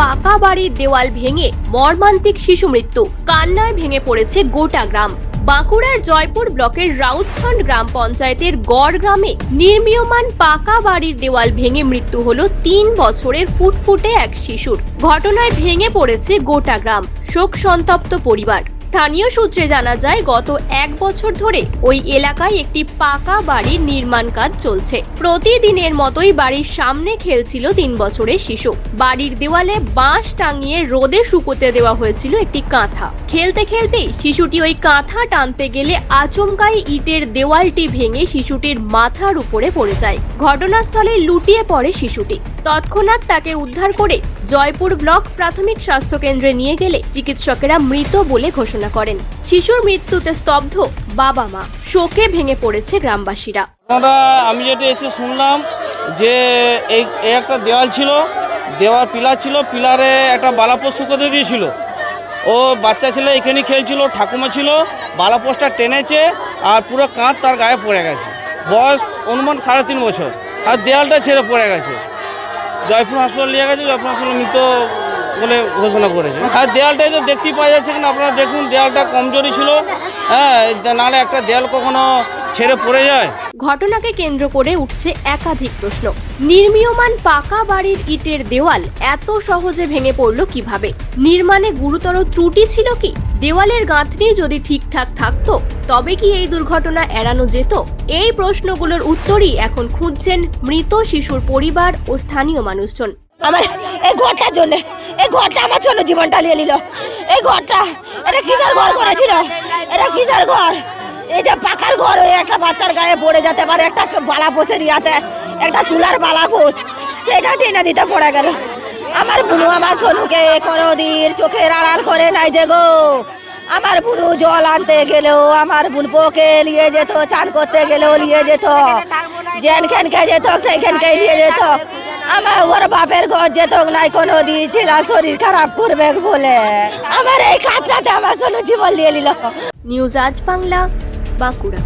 পাকা বাড়ির দেওয়াল ভেঙে মর্মান্তিক শিশু মৃত্যু। কান্নায় ভেঙে পড়েছে গোটা গ্রাম। বাঁকুড়ার জয়পুর ব্লকের রাউতখণ্ড গ্রাম পঞ্চায়েতের গড় গ্রামে নির্মীয়মান পাকা বাড়ির দেওয়াল ভেঙে মৃত্যু হল তিন বছরের ফুটফুটে এক শিশুর। ঘটনায় ভেঙে পড়েছে গোটা গ্রাম। শোক সন্তপ্ত পরিবার। স্থানীয় সূত্রে জানা যায়, গত এক বছর ধরে ওই এলাকায় একটি পাকা বাড়ির নির্মাণ কাজ চলছে। প্রতিদিনের মতোই বাড়ির সামনে খেলছিল তিন বছরের শিশু। বাড়ির দেওয়ালে বাঁশ টাঙিয়ে রোদে শুকোতে দেওয়া হয়েছিল একটি কাঁথা। খেলতে খেলতেই শিশুটি ওই কাঁথা টানতে গেলে আচমকাই ইটের দেওয়ালটি ভেঙে শিশুটির মাথার উপরে পড়ে যায়। ঘটনাস্থলে লুটিয়ে পড়ে শিশুটি। তৎক্ষণাৎ তাকে উদ্ধার করে জয়পুর ব্লক প্রাথমিক স্বাস্থ্য কেন্দ্রে নিয়ে গেলে চিকিৎসকেরা মৃত বলে ঘোষণা করেন। শিশুর মৃত্যুতে স্তব্ধ বাবা মা। শোকে ভেঙে পড়েছে গ্রামবাসীরা। আমরা আমি যেটা এসে শুনলাম যে এই এই একটা দেওয়াল ছিল, দেওয়াল পিলার ছিল, পিলারে একটা বালাপোষ শুকোতে দিয়েছিল? ও বাচ্চা ছেলে এখানে খেলছিল, ঠাকুমা ছিল, বালাপোষটা টেনেছে আর পুরো কাঁধ তার গায়ে পড়ে গেছে। বয়স অনুমান সাড়ে তিন বছর। আর দেওয়ালটা ছেড়ে পড়ে গেছে। জয়পুর হাসপাতাল নিয়ে গেছে, জয়পুর হাসপাতাল মৃত বলে ঘোষণা করেছে। আর দেওয়ালটা তো দেখতেই পাওয়া যাচ্ছে কিনা আপনারা দেখুন দেওয়ালটা কমজোরি ছিল। হ্যাঁ নাহলে একটা দেওয়াল কখনো ছেড়ে পড়ে যায়। ঘটনাকে কেন্দ্র করে উঠছে একাধিক প্রশ্ন। নির্মীয়মান পাকা বাড়ির ইটের দেওয়াল এত সহজে ভেঙে পড়ল কীভাবে? নির্মাণে গুরুতর ত্রুটি ছিল কি? দেওয়ালের গাঁথনি যদি ঠিকঠাক থাকতো তবে কি এই দুর্ঘটনা এড়ানো যেত? এই প্রশ্নগুলোর উত্তরই এখন খুঁজছেন মৃত শিশুর পরিবার ও স্থানীয় মানুষজন। আমার এই ঘরটার জন্য এই ঘরটা আমার জন্য জীবনটা নিয়ে নিল। এই ঘরটা, এটা কিসের ঘর করেছিল? এটা কিসের ঘর? এই যে পাকার ঘর ওই একটা বাচ্চার গায়ে পড়ে যেতে পারে, একটা বালা পোষের ইয়াতে একটা তুলার বালা পোষ সেটা টেনে দিতে পড়ে গেল। আমার বুনু আমার সোনুকে কোনো দিন চোখের আড়াল করে নাই যে গো। আমার বুনু জল আনতে গেলেও, আমার বুন পোকে নিয়ে যেত, চান করতে গেলেও নিয়ে যেত। যেনখানকে যেত সেইখানকে নিয়ে যেত। আমার ওর বাপের ঘর যেত নাই কোনো দিয়েছিল শরীর খারাপ করবে বলে। আমার এই খাতটাতে আমার সোনু জীবন নিয়ে নিল। নিউজ আজ বাংলা বাঁকুড়া।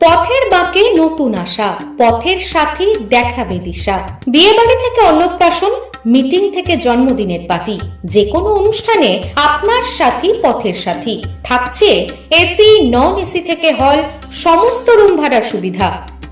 পথের বাঁকে নতুন আশা পথের সাথী দেখাবে দিশা। বিয়ে বাড়ি থেকে অন্নপ্রাশন মিটিং থেকে জন্মদিনের পার্টি যে কোনো অনুষ্ঠানে আপনার সাথী পথের সাথী। থাকছে এসি নন এসি থেকে হল সমস্ত রুম ভাড়ার সুবিধা।